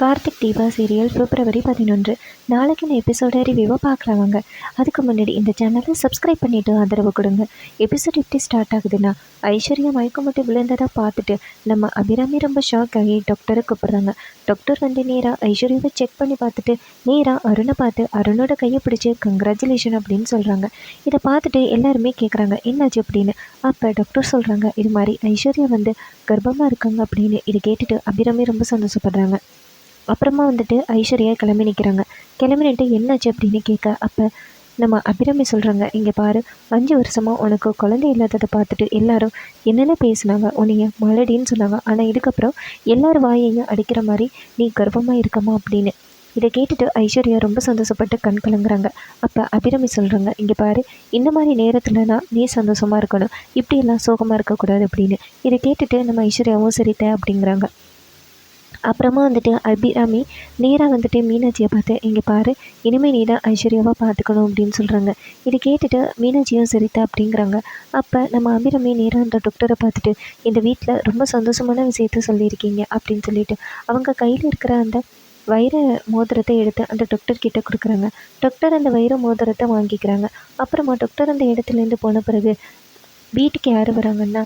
Karthik Deepa serial பிப்ரவரி பதினொன்று. நாளைக்கு இந்த எபிசோட ரிவ்யூவை பார்க்குறவங்க அதுக்கு முன்னாடி இந்த சேனலை சப்ஸ்கிரைப் பண்ணிவிட்டு ஆதரவு கொடுங்க. எபிசோட் எப்படி ஸ்டார்ட் ஆகுதுன்னா ஐஸ்வர்யா மயக்கம் மட்டும் விழுந்ததை பார்த்துட்டு நம்ம அபிராமி ரொம்ப ஷாக் ஆகி டாக்டரை கூப்பிட்றாங்க. டாக்டர் வந்து நேராக ஐஸ்வர்யாவை செக் பண்ணி பார்த்துட்டு நேராக அருணை பார்த்து அருணோட கையை பிடிச்சி கங்க்ராச்சுலேஷன் அப்படின்னு சொல்கிறாங்க இதை பார்த்துட்டு எல்லாருமே கேட்குறாங்க என்னாச்சு? அப்படின்னு. அப்போ டாக்டர் சொல்கிறாங்க இது மாதிரி ஐஸ்வர்யா வந்து கர்ப்பமாக இருக்காங்க அப்படின்னு இதை கேட்டுட்டு அபிராமி ரொம்ப சந்தோஷப்படுறாங்க. அப்புறமா வந்துட்டு ஐஸ்வர்யா கிளம்பி நிற்கிறாங்க கிளம்பினிட்டு என்னாச்சு அப்படின்னு கேட்க அப்போ நம்ம அபிராமி சொல்கிறாங்க இங்கே பாரு அஞ்சு வருஷமாக உனக்கு குழந்தை இல்லாததை பார்த்துட்டு எல்லாரும் என்னென்ன பேசுனாங்க உன்னைய மலடின்னு சொன்னாங்க. ஆனால் இதுக்கப்புறம் எல்லார் வாயையும் அடிக்கிற மாதிரி நீ கர்ப்பமாக இருக்கமா? அப்படின்னு. இதை கேட்டுட்டு ஐஸ்வர்யா ரொம்ப சந்தோஷப்பட்டு கண் கலங்குறாங்க. அப்போ அபிராமி சொல்கிறாங்க இங்கே பாரு இந்த மாதிரி நேரத்துலனா நீ சந்தோஷமாக இருக்கணும். இப்படியெல்லாம் சோகமாக இருக்கக்கூடாது அப்படின்னு. இதை கேட்டுட்டு நம்ம ஐஸ்வர்யாவும் சரித்த அப்படிங்கிறாங்க. அப்புறமா வந்துட்டு அபிராமி நேராக வந்துட்டு மீனாட்சியை பார்த்து இங்கே பாரு இனிமேல் நீ தான் ஐஸ்வர்யாவாக பார்த்துக்கணும் அப்படின்னு சொல்கிறாங்க இது கேட்டுட்டு மீனாட்சியும் சரிதா அப்படிங்கிறாங்க. அப்போ நம்ம அபிராமி நேராக அந்த டாக்டரை பார்த்துட்டு இந்த வீட்டில் ரொம்ப சந்தோஷமான விஷயத்த சொல்லியிருக்கீங்க அப்படின்னு சொல்லிட்டு அவங்க கையில் இருக்கிற அந்த வைர மோதிரத்தை எடுத்து அந்த டாக்டர் கிட்ட கொடுக்குறாங்க. டாக்டர் அந்த வைர மோதிரத்தை வாங்கிக்கிறாங்க. அப்புறமா டாக்டர் அந்த இடத்துலேருந்து போன பிறகு வீட்டுக்கு யார் வராங்கன்னா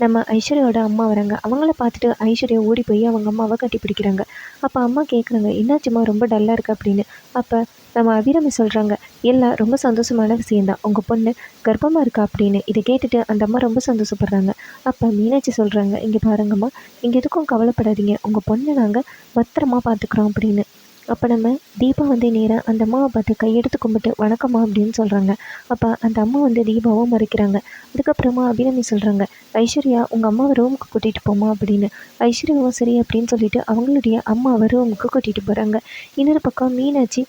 நம்ம ஐஸ்வர்யாவோட அம்மா வராங்க. அவங்கள பார்த்துட்டு ஐஸ்வர்யா ஓடி போய் அவங்க அம்மாவை கட்டி பிடிக்கிறாங்க. அப்போ அம்மா கேட்குறாங்க என்னாச்சும்மா ரொம்ப டல்லாக இருக்குது அப்படின்னு. அப்போ நம்ம அபிராமி சொல்கிறாங்க எல்லாம் ரொம்ப சந்தோஷமான விஷயந்தான் உங்கள் பொண்ணு கர்ப்பமாக இருக்கா? அப்படின்னு. இதை கேட்டுட்டு அந்த அம்மா ரொம்ப சந்தோஷப்படுறாங்க. அப்போ மீனாட்சி சொல்கிறாங்க இங்கே பாருங்கம்மா இங்கே எதுக்கும் கவலைப்படாதீங்க. உங்கள் பொண்ணை நாங்கள் பத்திரமா பார்த்துக்குறோம் அப்படின்னு. அப்போ நம்ம தீபா வந்து நேராக அந்த அம்மாவை பார்த்து கையெடுத்து கும்பிட்டு வணக்கம்மா அப்படின்னு சொல்கிறாங்க அப்போ அந்த அம்மா வந்து தீபாவும் மறைக்கிறாங்க. அதுக்கப்புறமா அபிராமி சொல்கிறாங்க ஐஸ்வர்யா உங்கள் அம்மாவை ரூமுக்கு கூட்டிகிட்டு போமா அப்படின்னு. ஐஸ்வர்யாவும் சரி அப்படின்னு சொல்லிட்டு அவங்களுடைய அம்மாவை ரூமுக்கு கூட்டிகிட்டு போகிறாங்க இன்னொரு பக்கம் மீனாட்சி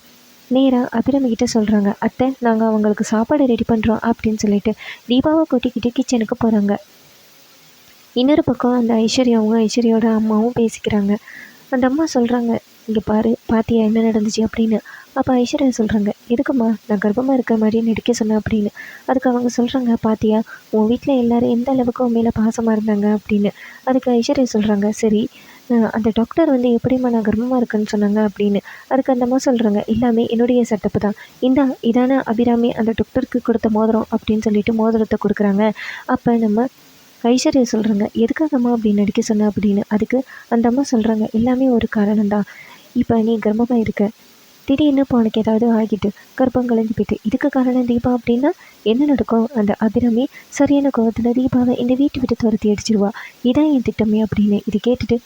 நேராக அபிரமிகிட்ட சொல்கிறாங்க அத்தை நாங்கள் அவங்களுக்கு சாப்பாடு ரெடி பண்ணுறோம் அப்படின்னு சொல்லிட்டு தீபாவை கூட்டிக்கிட்டு கிச்சனுக்கு போகிறாங்க இன்னொரு பக்கம் அந்த ஐஸ்வர்யாவும் ஐஸ்வர்யோட அம்மாவும் பேசிக்கிறாங்க. அந்த அம்மா சொல்கிறாங்க இங்கே பாரு பாத்தியா என்ன நடந்துச்சு அப்படின்னு. அப்போ ஐஸ்வர்யா சொல்கிறாங்க எதுக்கும்மா நான் கர்ப்பமாக இருக்க மாதிரி நடிக்க சொன்னேன் அப்படின்னு. அதுக்கு அவங்க சொல்கிறாங்க பாத்தியா உன் வீட்டில் எல்லோரும் எந்த அளவுக்கு உன் மேலே பாசமாக இருந்தாங்க அப்படின்னு. அதுக்கு ஐஸ்வர்யா சொல்கிறாங்க சரி அந்த டாக்டர் வந்து எப்படிம்மா நான் கர்ப்பமாக இருக்குன்னு சொன்னாங்க அப்படின்னு. அதுக்கு அந்த அம்மா சொல்கிறாங்க எல்லாமே என்னுடைய செட்டப்பு தான். இந்த இதான அபிராமி அந்த டாக்டருக்கு கொடுத்த மோதிரம் அப்படின்னு சொல்லிட்டு மோதிரத்தை கொடுக்குறாங்க. அப்போ நம்ம ஐஸ்வர்யா சொல்கிறாங்க எதுக்காகம்மா அப்படி நடிக்க சொன்ன அப்படின்னு. அதுக்கு அந்த அம்மா சொல்கிறாங்க எல்லாமே ஒரு காரணம் தான் இப்போ நீ கர்ப்பமாக இருக்க. திடீர்னு இப்போ உனக்கு ஏதாவது ஆகிட்டு கர்ப்பம் கலைஞ்சு போயிட்டு. இதுக்கு காரணம் தீபா அப்படின்னா என்ன நடக்கும்? அந்த அபிராமி சரியான கோபத்தில் தீபாவை இந்த வீட்டு விட்டு துரத்தி அடிச்சிருவா. இதான் என் திட்டமே அப்படின்னு இது கேட்டுட்டு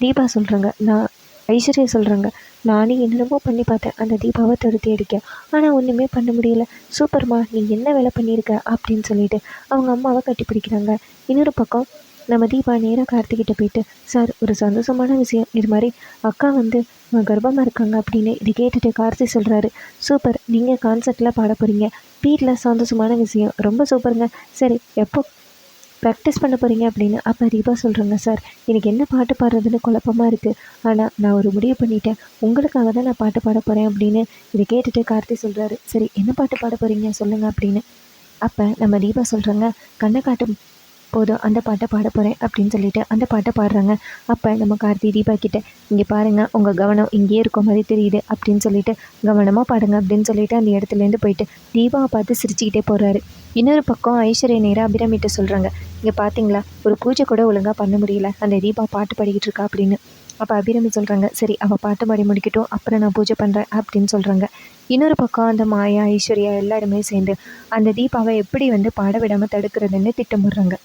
தீபா சொல்கிறாங்க நான் ஐஸ்வர்யா சொல்கிறாங்க நானே என்னென்னமோ பண்ணி பார்த்தேன். அந்த தீபாவை துரத்தி அடிக்க. ஆனால் ஒன்றுமே பண்ண முடியல. சூப்பர்மா நீ என்ன வேலை பண்ணியிருக்க அப்படின்னு சொல்லிட்டு அவங்க அம்மாவை கட்டி பிடிக்கிறாங்க இன்னொரு பக்கம் நம்ம தீபா நேராக கார்த்திகிட்ட போயிட்டு சார் ஒரு சந்தோஷமான விஷயம். இது மாதிரி அக்கா வந்து கர்ப்பமாக இருக்காங்க அப்படின்னு இதை கேட்டுட்டு கார்த்தி சொல்கிறாரு சூப்பர். நீங்கள் கான்சர்ட்டில் பாட போகிறீங்க வீட்டில் சந்தோஷமான விஷயம். ரொம்ப சூப்பருங்க. சரி எப்போ ப்ராக்டிஸ் பண்ண போகிறீங்க அப்படின்னு அப்போ தீபா சொல்கிறேங்க சார் எனக்கு என்ன பாட்டு பாடுறதுன்னு குழப்பமாக இருக்குது ஆனால் நான் ஒரு முடிவு பண்ணிட்டேன். உங்களுக்காக தான் நான் பாட்டு பாட போகிறேன் அப்படின்னு இதை கேட்டுட்டு கார்த்தி சொல்கிறாரு சரி என்ன பாட்டு பாட போகிறீங்க சொல்லுங்கள் அப்படின்னு அப்போ நம்ம தீபா சொல்கிறாங்க கண்ணை காட்டும் போதும் அந்த பாட்டை பாட போகிறேன் அப்படின்னு சொல்லிட்டு அந்த பாட்டை பாடுறாங்க. அப்போ நம்ம கார்த்தி தீபா கிட்ட இங்கே பாருங்கள் உங்கள் கவனம் இங்கேயே இருக்க மாதிரி தெரியுது அப்படின்னு சொல்லிட்டு கவனமாக பாடுங்க அப்படின்னு சொல்லிட்டு அந்த இடத்துலேருந்து போயிட்டு தீபாவை பார்த்து சிரிச்சுக்கிட்டே போகிறாரு இன்னொரு பக்கம் ஐஸ்வர்ய நேராக அபிராமிட்ட சொல்கிறாங்க இங்கே பார்த்தீங்களா ஒரு பூஜை கூட ஒழுங்காக பண்ண முடியல அந்த தீபா பாட்டு பாடிக்கிட்டு இருக்கா அப்படின்னு. அப்போ அபிராமி சொல்கிறாங்க சரி அவள் பாட்டு பாடி முடிக்கட்டும் அப்புறம் நான் பூஜை பண்ணுறேன் அப்படின்னு சொல்கிறாங்க இன்னொரு பக்கம் அந்த மாயா ஐஸ்வர்யா எல்லாருமே சேர்ந்து அந்த தீபாவை எப்படி வந்து பாட விடாமல் தடுக்கிறதுன்னு திட்டமிடுறாங்க.